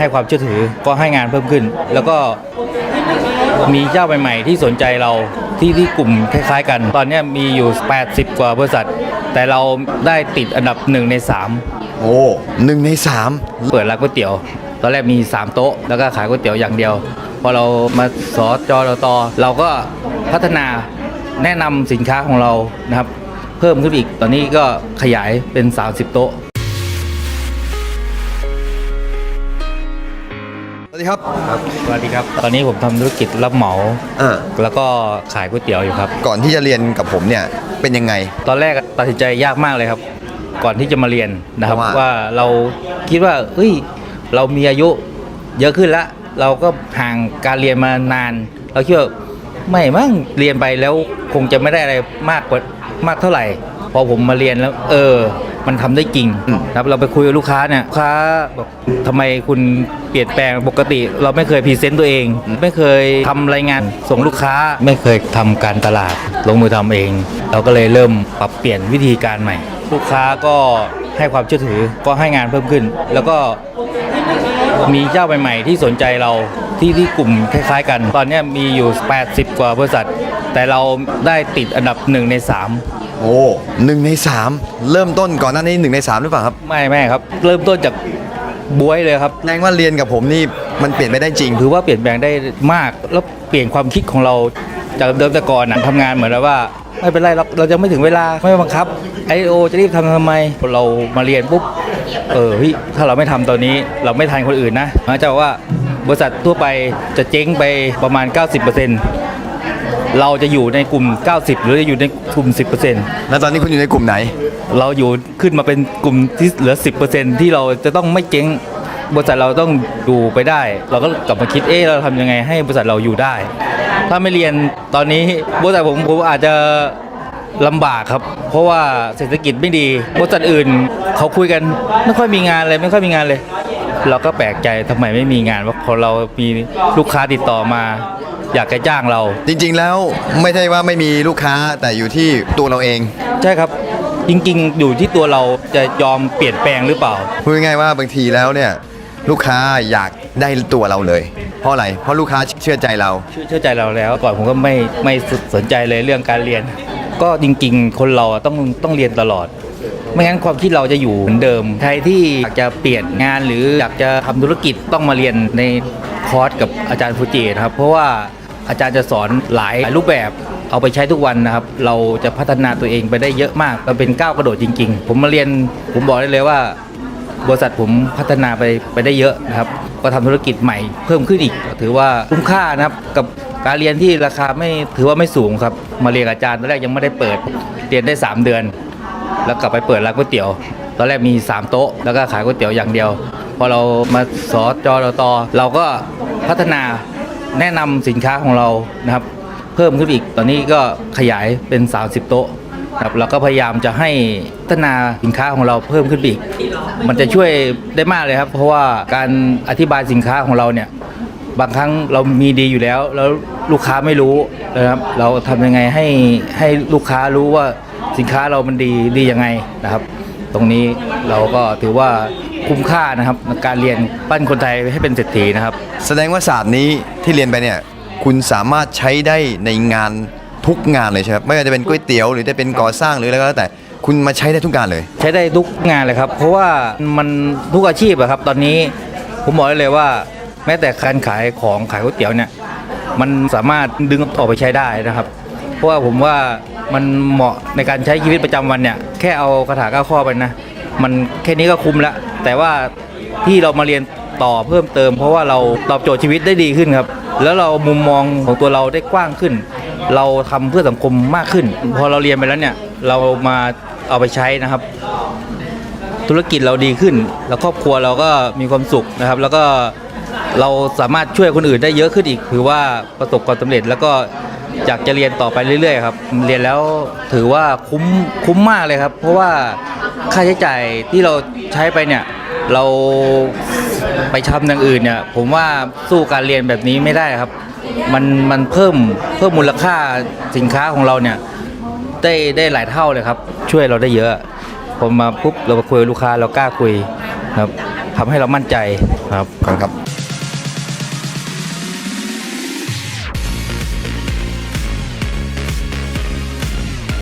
ให้ความเชื่อถือก็ให้งานเพิ่มขึ้น แล้วก็มีเจ้าใหม่ ๆ ที่สนใจเราที่ที่กลุ่มคล้ายๆ กัน ตอนเนี้ยมีอยู่ 80 กว่าบริษัท แต่เราได้ติดอันดับหนึ่งใน 3 โอ้หนึ่งในสามเปิดร้านก๋วยเตี๋ยว ตอนแรกมี 3 โต๊ะ แล้วก็ขายก๋วยเตี๋ยวอย่างเดียว พอเรามาสอจอเราตอเราก็พัฒนาแนะนำสินค้าของเรานะครับ เพิ่มขึ้นอีกตอนนี้ก็ขยายเป็น 30 โต๊ะ ดีครับครับสวัสดีครับ ตอนนี้ผมทำธุรกิจรับเหมา อ่าแล้วก็ขายก๋วยเตี๋ยวอยู่ครับ ก่อนที่จะเรียนกับผมเนี่ยเป็นยังไง ตอนแรกตัดสินใจยากมากเลยครับ ก่อนที่จะมาเรียนนะครับเพราะว่า ว่าเราคิดว่าเฮ้ยเรามีอายุเยอะขึ้นแล้วเราก็ห่างการเรียนมานาน เราคิดว่าไม่มั้งเรียนไปแล้วคงจะไม่ได้อะไรมากกว่ามากเท่าไหร่ พอผมมาเรียนแล้ว เออ มันทำได้จริงนะครับเราไปคุยกับลูกค้าเนี่ยลูกค้าบอกทำไมคุณเปลี่ยนแปลงปกติ เราไม่เคยพรีเซนต์ตัวเอง ไม่เคยทำรายงานส่งลูกค้า ไม่เคยทำการตลาดลงมือทำเอง เราก็เลยเริ่มปรับเปลี่ยนวิธีการใหม่ ลูกค้าก็ให้ความเชื่อถือก็ให้งานเพิ่มขึ้น แล้วก็มีเจ้าใหม่ๆที่สนใจเราที่ที่กลุ่มคล้ายๆ กัน ตอนเนี้ยมีอยู่ 80 กว่าบริษัท แต่เราได้ติดอันดับหนึ่งใน 3 โอ้หนึ่งในสามเริ่มต้นก่อนหน้านี้หนึ่งในสามหรือเปล่าครับไม่ไม่ครับ เริ่มต้นจากบวยเลยครับแรงว่าเรียนกับผมนี่มันเปลี่ยนไปได้จริง ถือว่าเปลี่ยนแปลงได้มากแล้วเปลี่ยนความคิดของเราจากเดิมแต่ก่อนนะทำงานเหมือนแบบว่า ไม่เป็นไรเราเราจะไม่ถึงเวลาไม่บังคับไอโอจะรีบทำทำไมเรามาเรียนปุ๊บเออพี่ถ้าเราไม่ทำตอนนี้เราไม่ทันคนอื่นนะมันจะบอกว่าบริษัททั่วไปจะเจ๊งไปประมาณ 90%เราจะอยู่ในกลุ่ม 90 หรือจะอยู่ในกลุ่ม 10%แล้วตอนนี้คุณอยู่ในกลุ่มไหน เราอยู่ขึ้นมาเป็นกลุ่มที่เหลือ 10%ที่เราจะต้องไม่เจ๊งบริษัทเราต้องอยู่ไปได้ เราก็กลับมาคิดเอ๊ะเราทำยังไงให้บริษัทเราอยู่ได้ ถ้าไม่เรียนตอนนี้บริษัทผมผมอาจจะลำบากครับ เพราะว่าเศรษฐกิจไม่ดีบริษัทอื่นเขาคุยกันไม่ค่อยมีงานเลยไม่ค่อยมีงานเลย เราก็แปลกใจทำไมไม่มีงานว่าพอเรามีลูกค้าติดต่อมา อยากจะจ้างเรา จริงๆแล้วไม่ใช่ว่าไม่มีลูกค้าแต่อยู่ที่ตัวเราเอง ใช่ครับ จริงๆ อยู่ที่ตัวเราจะยอมเปลี่ยนแปลงหรือเปล่า พูดง่ายๆว่าบางทีแล้วเนี่ยลูกค้าอยากได้ตัวเราเลย เพราะอะไร เพราะลูกค้าเชื่อใจเรา เชื่อเชื่อใจเราแล้วก่อนผมก็ไม่ไม่สนใจเลยเรื่องการเรียน ก็จริงๆ คนเราอะต้องต้องเรียนตลอด ไม่งั้นความคิดเราจะอยู่เหมือนเดิม ใครที่อยากจะเปลี่ยนงานหรืออยากจะทำธุรกิจต้องมาเรียนในคอร์สกับอาจารย์ฟูจินะครับ เพราะว่า อาจารย์จะสอนหลายรูปแบบเอาไปใช้ทุกวันนะครับ เราจะพัฒนาตัวเองไปได้เยอะมาก มันเป็นก้าวกระโดดจริง ๆ ผมมาเรียนผมบอกได้เลยว่า บริษัทผมพัฒนาไปไปได้เยอะนะครับ ก็ทำธุรกิจใหม่เพิ่มขึ้นอีก ถือว่าคุ้มค่านะครับกับการเรียนที่ราคาไม่ถือว่าไม่สูงครับ มาเรียนอาจารย์ตอนแรกยังไม่ได้เปิดเรียนได้ 3 เดือน แล้วกลับไปเปิดร้านก๋วยเตี๋ยว ตอนแรกมี 3 โต๊ะ แล้วก็ขายก๋วยเตี๋ยวอย่างเดียว พอเรามาสอจอเราตอเราก็พัฒนา แนะนำสินค้าของเรานะครับ เพิ่มขึ้นอีกตอนนี้ก็ขยายเป็น 30 โต๊ะครับเราก็พยายามจะให้พัฒนาสินค้าของเราเพิ่มขึ้นอีก มันจะช่วยได้มากเลยครับ เพราะว่าการอธิบายสินค้าของเราเนี่ยบางครั้งเรามีดีอยู่แล้ว แล้วลูกค้าไม่รู้นะครับ เราทำยังไงให้ให้ลูกค้ารู้ว่าสินค้าเรามันดีดียังไงนะครับ ตรงนี้เราก็ถือว่าคุ้มค่านะครับการเรียนปั้นคนไทยให้เป็นเศรษฐีนะครับ แสดงว่าศาสตร์นี้ ที่เรียนไปเนี่ยคุณสามารถใช้ได้ในงานทุกงานเลยใช่ไหมครับไม่ว่าจะเป็นก๋วยเตี๋ยวหรือจะเป็นก่อสร้างหรืออะไรก็แล้วแต่คุณมาใช้ได้ทุกงานเลย ใช้ได้ทุกงานเลยครับ เพราะว่ามันทุกอาชีพอะครับ ตอนนี้ผมบอกได้เลยว่า แม้แต่การขายของขายก๋วยเตี๋ยวเนี่ยมันสามารถดึงออกไปใช้ได้นะครับ เพราะว่าผมว่ามันเหมาะในการใช้ชีวิตประจำวันเนี่ยแค่เอาคาถาเก้าข้อไปนะ มันแค่นี้ก็คุ้มแล้วแต่ว่าที่เรามาเรียน ต่อเพิ่มเติม เพราะว่าเราตอบโจทย์ชีวิตได้ดีขึ้นครับ แล้วเรามุมมองของตัวเราได้กว้างขึ้น เราทำเพื่อสังคมมากขึ้น พอเราเรียนไปแล้วเนี่ยเรามาเอาไปใช้นะครับ ธุรกิจเราดีขึ้น แล้วครอบครัวเราก็มีความสุขนะครับ แล้วก็เราสามารถช่วยคนอื่นได้เยอะขึ้นอีก ถือว่าประสบความสำเร็จแล้วก็อยากจะเรียนต่อไปเรื่อยๆครับ เรียนแล้วถือว่าคุ้มคุ้มมากเลยครับ เพราะว่าค่าใช้จ่ายที่เราใช้ไปเนี่ย เราไปทำอย่างอื่นเนี่ย ผมว่าสู้การเรียนแบบนี้ไม่ได้ครับ มันมันเพิ่มเพิ่มมูลค่าสินค้าของเราเนี่ย ได้ได้หลายเท่าเลยครับ ช่วยเราได้เยอะ ผมมาปุ๊บเรามาคุยกับลูกค้าเรากล้าคุยครับทำให้เรามั่นใจครับขอบคุณครับ